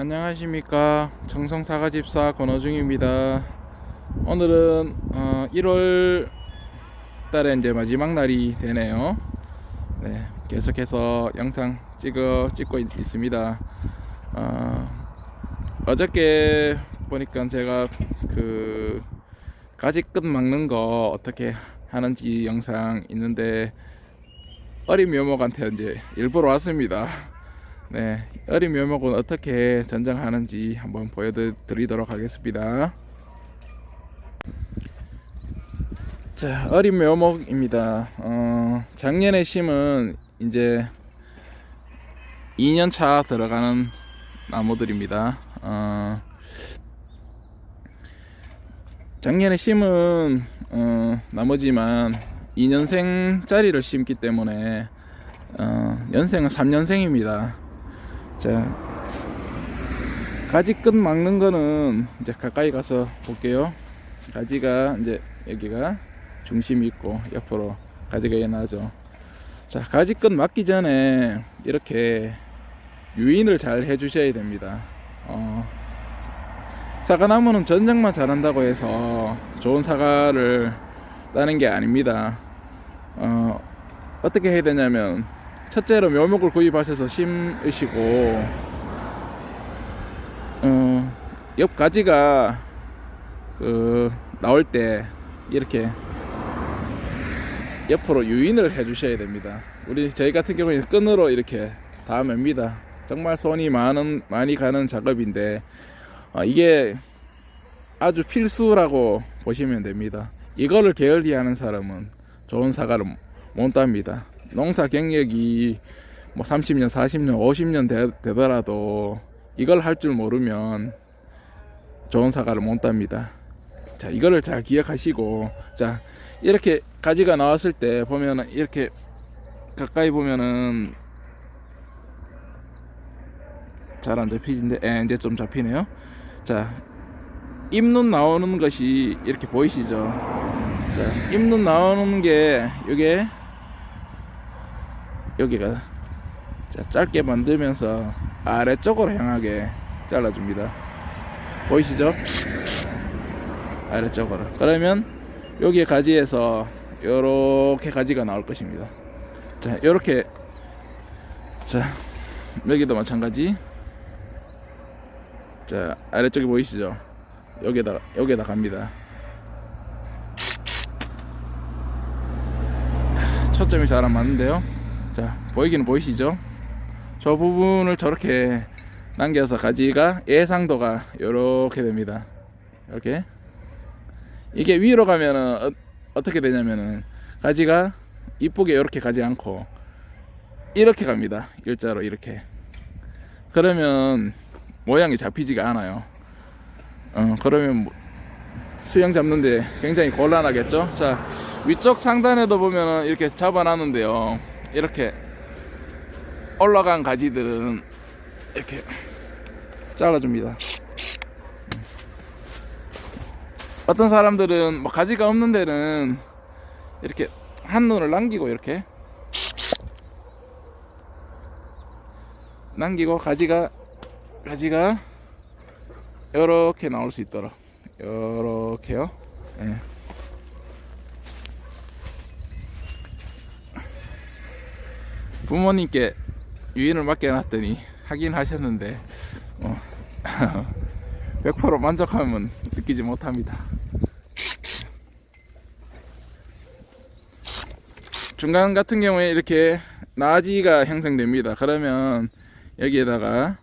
안녕하십니까. 정성사과집사 권호중입니다. 오늘은 어, 1월 달에 이제 마지막 날이 되네요. 네 계속해서 영상 찍어 찍고 있, 있습니다. 어, 어저께 보니까 제가 그 가지 끝 막는 거 어떻게 하는지 영상 있는데 어린 묘목한테 이제 일부러 왔습니다 네, 어린 묘목은 어떻게 전정하는지 한번 보여드리도록 하겠습니다. 자, 어린 묘목입니다. 어, 작년에 심은 이제 2년 차 들어가는 나무들입니다. 어, 작년에 심은 어, 나머지만 2년생짜리를 심기 때문에 어, 연생은 3년생입니다. 자 가지 끝 막는 거는 이제 가까이 가서 볼게요. 가지가 이제 여기가 중심이 있고 옆으로 가지가 일어나죠. 자 가지 끝 막기 전에 이렇게 유인을 잘 해주셔야 됩니다. 어, 사과나무는 전장만 잘한다고 해서 좋은 사과를 따는 게 아닙니다. 어, 어떻게 해야 되냐면 첫째로 묘목을 구입하셔서 심으시고 어, 옆 가지가 그 나올 때 이렇게 옆으로 유인을 해 주셔야 됩니다. 우리 저희 같은 경우에는 끈으로 이렇게 다 맵니다. 정말 손이 많은 많이 가는 작업인데 어, 이게 아주 필수라고 보시면 됩니다. 이거를 게을리 하는 사람은 좋은 사과를 못 땁니다. 농사 경력이 뭐 30년, 40년, 50년 되, 되더라도 이걸 할 줄 모르면 좋은 사과를 못 땁니다. 자, 이거를 잘 기억하시고 자, 이렇게 가지가 나왔을 때 보면은 이렇게 가까이 보면은 잘 안 잡히진데 에, 이제 좀 잡히네요. 자, 잎눈 나오는 것이 이렇게 보이시죠? 자, 잎눈 나오는 게 이게 여기가 자, 짧게 만들면서 아래쪽으로 향하게 잘라줍니다. 보이시죠? 아래쪽으로. 그러면 여기에 가지에서 이렇게 가지가 나올 것입니다. 자, 이렇게 자 여기도 마찬가지. 자, 아래쪽에 보이시죠? 여기에다 여기에다 갑니다. 초점이 잘 안 맞는데요. 자 보이기는 보이시죠? 저 부분을 저렇게 남겨서 가지가 예상도가 이렇게 됩니다. 이렇게. 이게 위로 가면은 어, 떻게 되냐면은 가지가 이쁘게 이렇게 가지 않고 이렇게 갑니다. 일자로 이렇게. 그러면 모양이 잡히지가 않아요. 어 그러면 뭐 수영 잡는데 굉장히 곤란하겠죠? 자 위쪽 상단에도 보면은 이렇게 잡아놨는데요. 이렇게 올라간 가지들은 이렇게 잘라줍니다. 어떤 사람들은 뭐 가지가 없는 데는 이렇게 한 눈을 남기고 이렇게 남기고 가지가 가지가 이렇게 나올 수 있도록 이렇게요. 예. 부모님께 유인을 맡겨놨더니 하긴 하셨는데 어, 100% 만족함은 느끼지 못합니다. 중간 같은 경우에 이렇게 나지가 형성됩니다. 그러면 여기에다가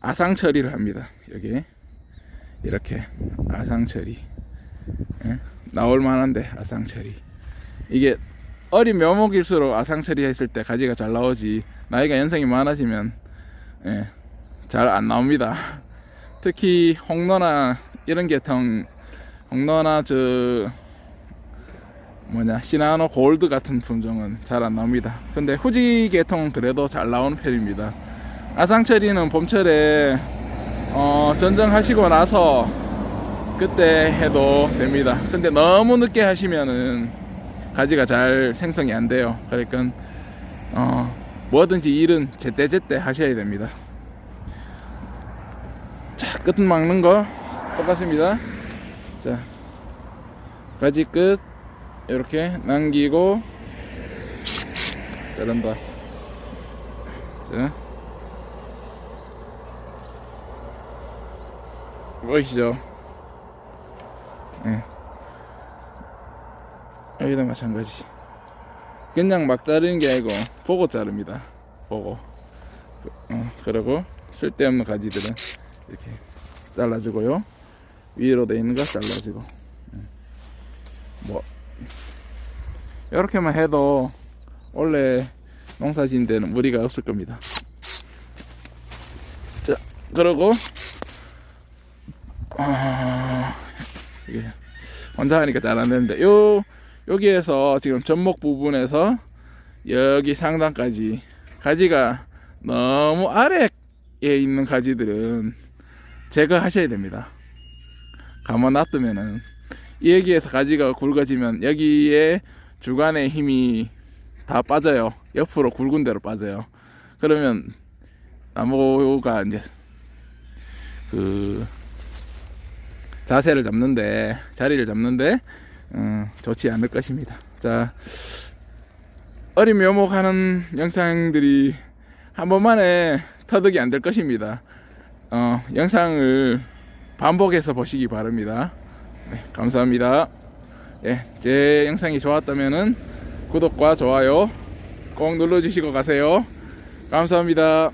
아상 처리를 합니다. 여기 이렇게 아상 처리 예? 나올 만한데 아상 처리 이게 어린 묘목일수록 아상 처리했을 때 가지가 잘 나오지 나이가 연생이 많아지면 예, 잘 안 나옵니다. 특히 홍로나 이런 계통 홍로나 저 뭐냐 시나노 골드 같은 품종은 잘 안 나옵니다. 근데 후지 계통은 그래도 잘 나오는 편입니다. 아상 처리는 봄철에 어, 전정하시고 나서 그때 해도 됩니다. 근데 너무 늦게 하시면은 가지가 잘 생성이 안 돼요. 그러니까 어, 뭐든지 일은 제때제때 하셔야 됩니다. 자, 끝 막는 거 똑같습니다. 자, 가지 끝 이렇게 남기고 자른다. 자, 보이시죠? 여기도 마찬가지. 그냥 막 자르는 게 아니고 보고 자릅니다. 보고. 그, 어, 그리고 쓸데없는 가지들은 이렇게 잘라주고요. 위로 돼 있는 거 잘라주고. 음. 뭐 이렇게만 해도 원래 농사 지은 데는 무리가 없을 겁니다. 자, 그러고 아, 이게 혼자 하니까 잘 안 되는데 요 여기에서 지금 전목 부분에서 여기 상단까지 가지가 너무 아래에 있는 가지들은 제거하셔야 됩니다. 가만 놔두면은 여기에서 가지가 굵어지면 여기에 주간의 힘이 다 빠져요. 옆으로 굵은 대로 빠져요. 그러면 나무가 이제 그 자세를 잡는데 자리를 잡는데 어, 좋지 않을 것입니다. 자 어린 묘목하는 영상들이 한 번만에 터득이 안 될 것입니다. 어, 영상을 반복해서 보시기 바랍니다. 네, 감사합니다. 예, 제 영상이 좋았다면은 구독과 좋아요 꼭 눌러주시고 가세요. 감사합니다.